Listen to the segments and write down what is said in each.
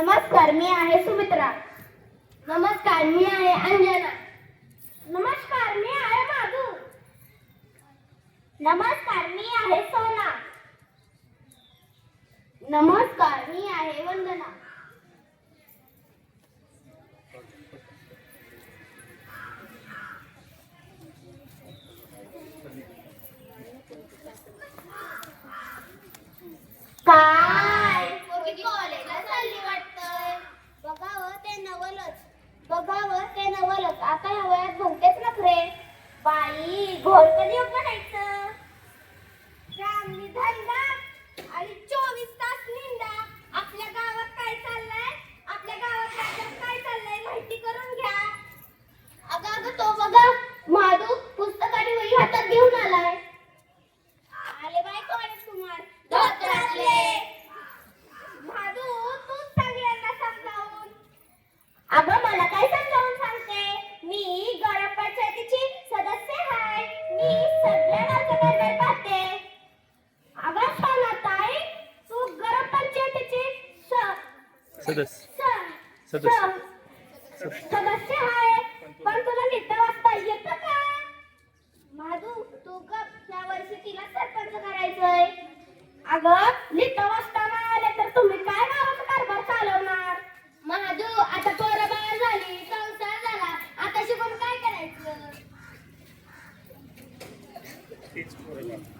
नमस्कार मी आहे सुमित्रा. नमस्कार मी आहे अंजना. नमस्कार मी आहे माधू. नमस्कार मी आहे सोना. नमस्कार मी आहे वंदना. सदस्य स- सदस्य. आहे पण तुला लिहिता वाचता येतं का? माधू तू गप या वर्षी तिला सरपंच करायचंय. अगं लिहिता वाचता नाही आले तर तुम्ही काय गावाचा कारभार चालवणार? महादू आता पोरं झाली संसार झाला आता शिकून काय करायचं?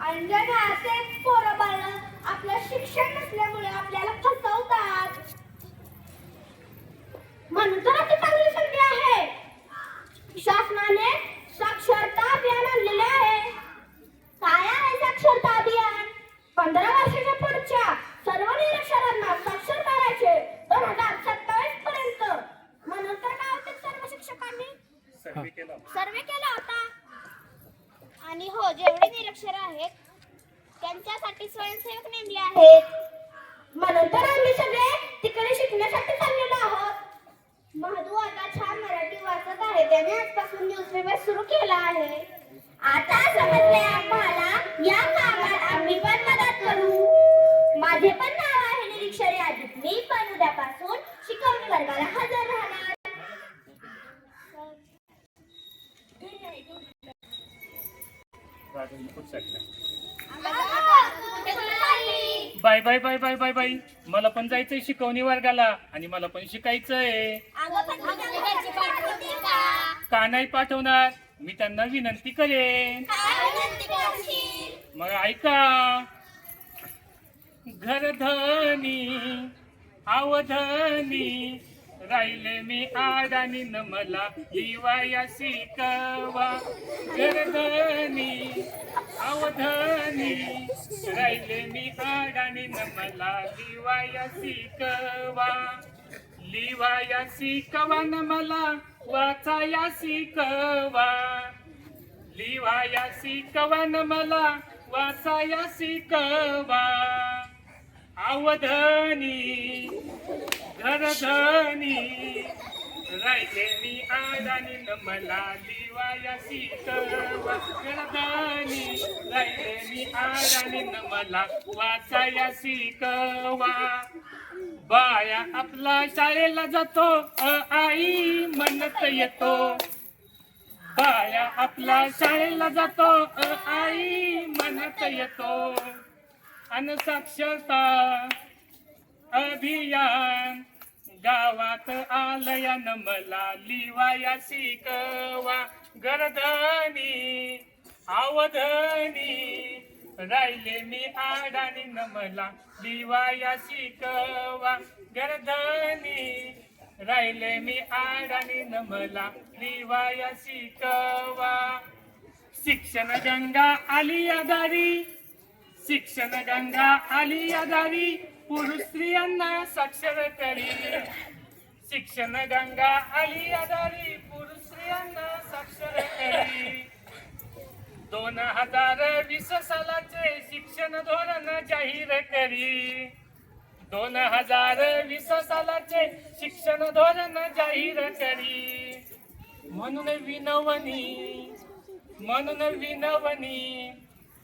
अंजना ते पोरं बाळ आपलं शिक्षण नसल्यामुळे आपल्याला फसवतात म्हणून तर आता चांगली संधी आहे शासनाने साक्षरता अभियान आणलेले आहे काय आहे साक्षरता अभियान पंधरा वर्षाच्या पुढच्या सर्व निरक्षरांना साक्षर करायचे दोन हजार सत्तावीस पर्यंत म्हणून तर गावातील सर्व शिक्षकांनी सर्वे केला होता. आणि हो जेवढे निरक्षर आहेत त्यांच्यासाठी स्वयंसेवक नेमले आहेत. म्हणून तर आम्ही सगळे तिकडे शिकण्यासाठी चाललेलो आहोत. महदू आता छान मराठी वाचत आहे. त्याने आजपासून न्यूजपेपर सुरू केला आहे. आता समजले आम्हाला या कामात आम्ही पण मदत करू माझे पण नाव आहे निरीक्षर यादीत मी पण उद्यापासून शिकवणी वर्गाला हजर राहणार bye bye bye bye bye bye. मला पण जायचंय शिकवणी वर्गाला आणि मला पण शिकायचंय. का नाही पाठवणार? मी त्यांना विनंती करेन. मग ऐका. घरधनी अवधनी राहिले मी आडानी न मला लिवाया शिकवा. घरधनी अवधनी राहिले मी आडानी न मला लिवाया शिकवा. लिवाया शिकवा न मला वाचाया शिकवा. लिवाया शिकवा न मला वाचाया शिकवा. अवधनी घरधनी. राहिले मी आदानी न मला दिवाया शिकवा घरधनी. राहिले मी आदानी न मला वाचाया शिकवा बाया आपला शाळेला जातो आई म्हणत येतो. बाया आपला शाळेला जातो आई म्हणत येतो. अन साक्षरता अभियान. गावात आलयान मला लिवाया शिकवा. गरधनी अवधनी राहिले मी आडानी न मला लिवाया शिकवा. गरधनी राहिले मी आडानी न मला लिवाया शिकवा. शिक्षण गंगा आली या दारी. शिक्षण गंगा आली या पुरुष स्त्रियांना साक्षर करी. शिक्षण गंगा आली या पुरुष स्त्रियांना साक्षर करी. दोन हजार वीस सालाचे शिक्षण धोरण जाहीर करी. दोन हजार वीस सालाचे शिक्षण धोरण जाहीर करी. म्हणून विनवणी म्हणून विनवणी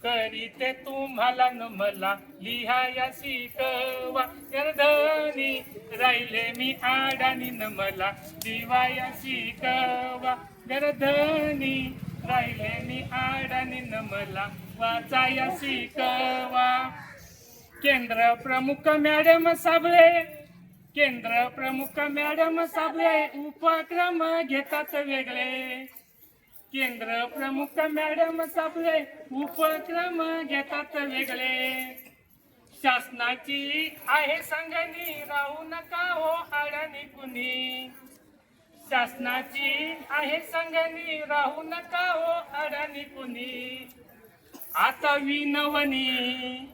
करीते तुम्हाला न मला लिहाया शिकवा गर्दनी राहिले मी आडानी न मला दिवाया शिकवा गर्दनी राहिले मी आडानी न मला वाचाया शिकवा केंद्र प्रमुख मॅडम साबळे केंद्र प्रमुख मॅडम साबळे उपक्रम घेतात वेगळे. केंद्र प्रमुख मॅडम साबळे उपक्रम घेतात वेगळे. शासनाची आहे संगणी राहू नका हो हाडानी कुणी. शासनाची आहे संगणी राहू नका हो अडाणी कुणी. आता विनवणी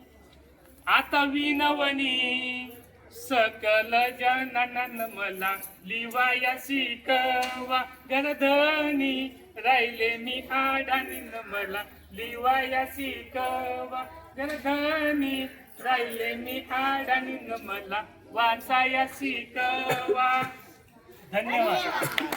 आता विनवणी. सकल जनन मला लिवाया शिकवा गरधनी राहिले मी आडानी न मला लिवाया शिकवा. गरधनी राहिले मी आडानी न मला वाचाया शिकवा. धन्यवाद.